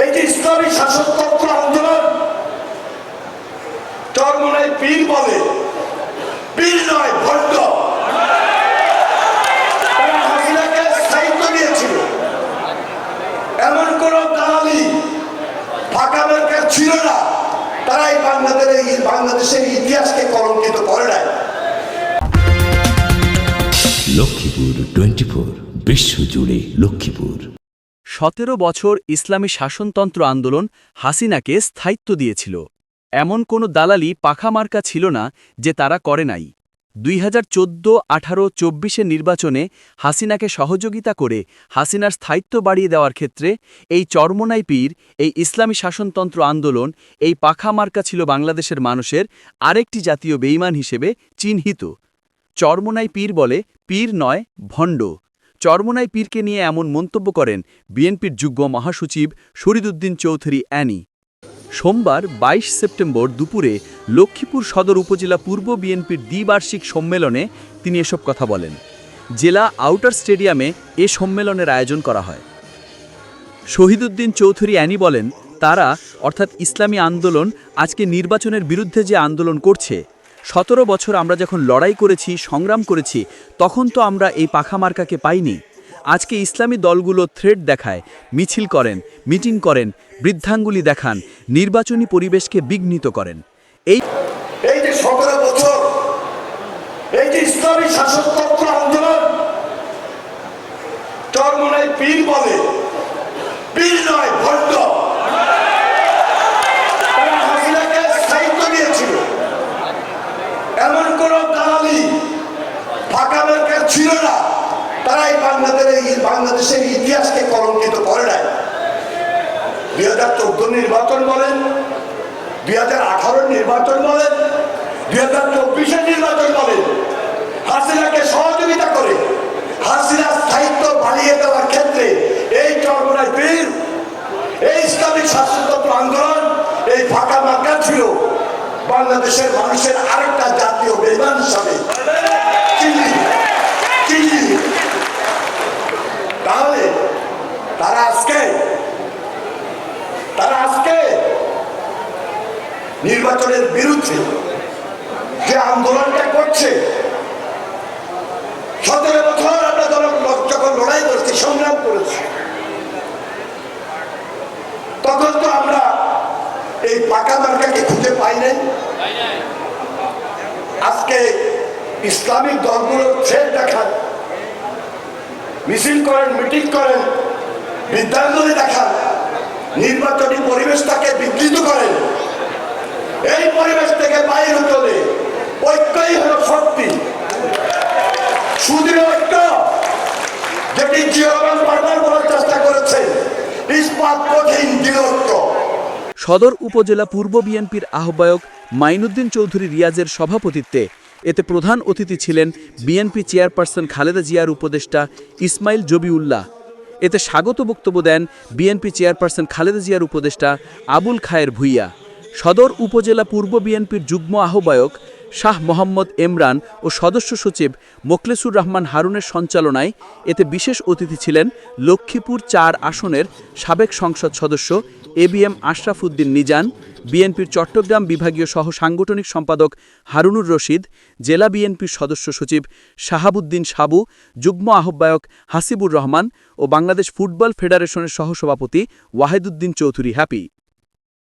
এই যে ইসলামী শাসনতন্ত্র আন্দোলন। চরমনায় পীর বলে। পীর নয় ভণ্ড দিয়েছিল। এমন ফাঁকা ছিল না। বাংলাদেশের ইতিহাসকে কলঙ্কিত করে লক্ষ্মীপুর টোয়েন্টি ফোর বিশ্বজুড়ে লক্ষ্মীপুর। সতেরো বছর ইসলামী শাসনতন্ত্র আন্দোলন হাসিনাকে স্থায়িত্ব দিয়েছিল। এমন কোনো দালালি পাখামার্কা ছিল না যে তারা করে নাই। দুই হাজার চোদ্দ আঠারো চব্বিশের নির্বাচনে হাসিনাকে সহযোগিতা করে হাসিনার স্থায়িত্ব বাড়িয়ে দেওয়ার ক্ষেত্রে এই চরমনাই পীর, এই ইসলামী শাসনতন্ত্র আন্দোলন, এই পাখামার্কা ছিল বাংলাদেশের মানুষের আরেকটি জাতীয় বেইমান হিসেবে চিহ্নিত। চরমনাই পীর বলে পীর নয়, ভণ্ড। চরমনাই পীরকে নিয়ে এমন মন্তব্য করেন বিএনপির যুগ্ম মহাসচিব শরীদুদ্দিন চৌধুরী অ্যানি। সোমবার ২২ সেপ্টেম্বর দুপুরে লক্ষ্মীপুর সদর উপজেলা পূর্ব বিএনপির দ্বিবার্ষিক সম্মেলনে তিনি এসব কথা বলেন। জেলা আউটার স্টেডিয়ামে এ সম্মেলনের আয়োজন করা হয়। শহীদুদ্দিন চৌধুরী অ্যানি বলেন, তারা, অর্থাৎ ইসলামী আন্দোলন, আজকে নির্বাচনের বিরুদ্ধে যে আন্দোলন করছে সতেরো বছর আমরা যখন লড়াই করেছি, সংগ্রাম করেছি, তখন তো আমরা এই পাখা মার্কাকে পাইনি। আজকে ইসলামী দলগুলো থ্রেড দেখায়, মিছিল করেন মিটিং করেন, বৃদ্ধাঙ্গুলি দেখান, নির্বাচনী পরিবেশকে বিঘ্নিত করেন। এই পীর বলে পীর নয় ভণ্ড তারা হাসিনাকে সাহিত্য দিয়েছিল এমন কোন দালালি ফাঁকা মার্কা ছিল না তারা এই বাংলাদেশের বাংলাদেশের ইতিহাসকে কলঙ্কিত করে নাই। দুই হাজার চোদ্দ নির্বাচন বলেন, দুই হাজার আঠারোর নির্বাচন বলেন, দুই হাজার চব্বিশের নির্বাচন বলেন, হাসিনাকে সহযোগিতা করে হাসিনার স্থায়িত্ব বাড়িয়ে দেওয়ার ক্ষেত্রে এই চরমনায় বীর, এই ইসলামিক শাসনতন্ত্র আন্দোলন এই ফাঁকা মার্কা ছিল। বাংলাদেশের মানুষের আরেকটা জাতীয় বেমান হিসাবে চিহ্নিত চিহ্নিত তাহলে তারা আজকে তারা আজকে নির্বাচনের বিরুদ্ধে যে আন্দোলনটা করছে, সতেরো বছর আমরা যখন লড়াই করছি, সংগ্রাম করেছি, তখন তো আমরা এই পাকা মার্কাকে খুঁজে পাই নাই। আজকে ইসলামিক দলগুলোর ছেড় দেখান মিছিল করেন, মিটিং করেন বিদ্যাঙ্গলি দেখান। নির্বাচনী পরিবেশটাকে বিকৃত করেন এই পরিবেশ থেকে বাইরে চলে ঐক্যই হলো শক্তি। সুদৃঢ় ঐক্য যেটি জিয়াবান বারবার বলার চেষ্টা করেছে, ইস্পাত কঠিন দৃঢ়ত্ব সদর উপজেলা পূর্ব বিএনপির আহ্বায়ক মাইনুদ্দিন চৌধুরী রিয়াজের সভাপতিত্বে এতে প্রধান অতিথি ছিলেন বিএনপি চেয়ারপারসন খালেদা জিয়ার উপদেষ্টা ইসমাইল জবিউল্লাহ। এতে স্বাগত বক্তব্য দেন বিএনপি চেয়ারপারসন খালেদা জিয়ার উপদেষ্টা আবুল খায়ের ভুইয়া। সদর উপজেলা পূর্ব বিএনপির যুগ্ম আহ্বায়ক শাহ মোহাম্মদ এমরান ও সদস্য সচিব মোখলেসুর রহমান হারুনের সঞ্চালনায় এতে বিশেষ অতিথি ছিলেন লক্ষ্মীপুর চার আসনের সাবেক সংসদ সদস্য A B M Ashraf Uddin Nizan, বিএনপির চট্টগ্রাম বিভাগীয় সহ সাংগঠনিক সম্পাদক হারুনুর রশিদ, জেলা বিএনপির সদস্য সচিব শাহাবুদ্দিন সাবু, যুগ্ম আহ্বায়ক হাসিবুর রহমান ও বাংলাদেশ ফুটবল ফেডারেশনের সহসভাপতি ওয়াহেদুদ্দিন চৌধুরী হ্যাপি।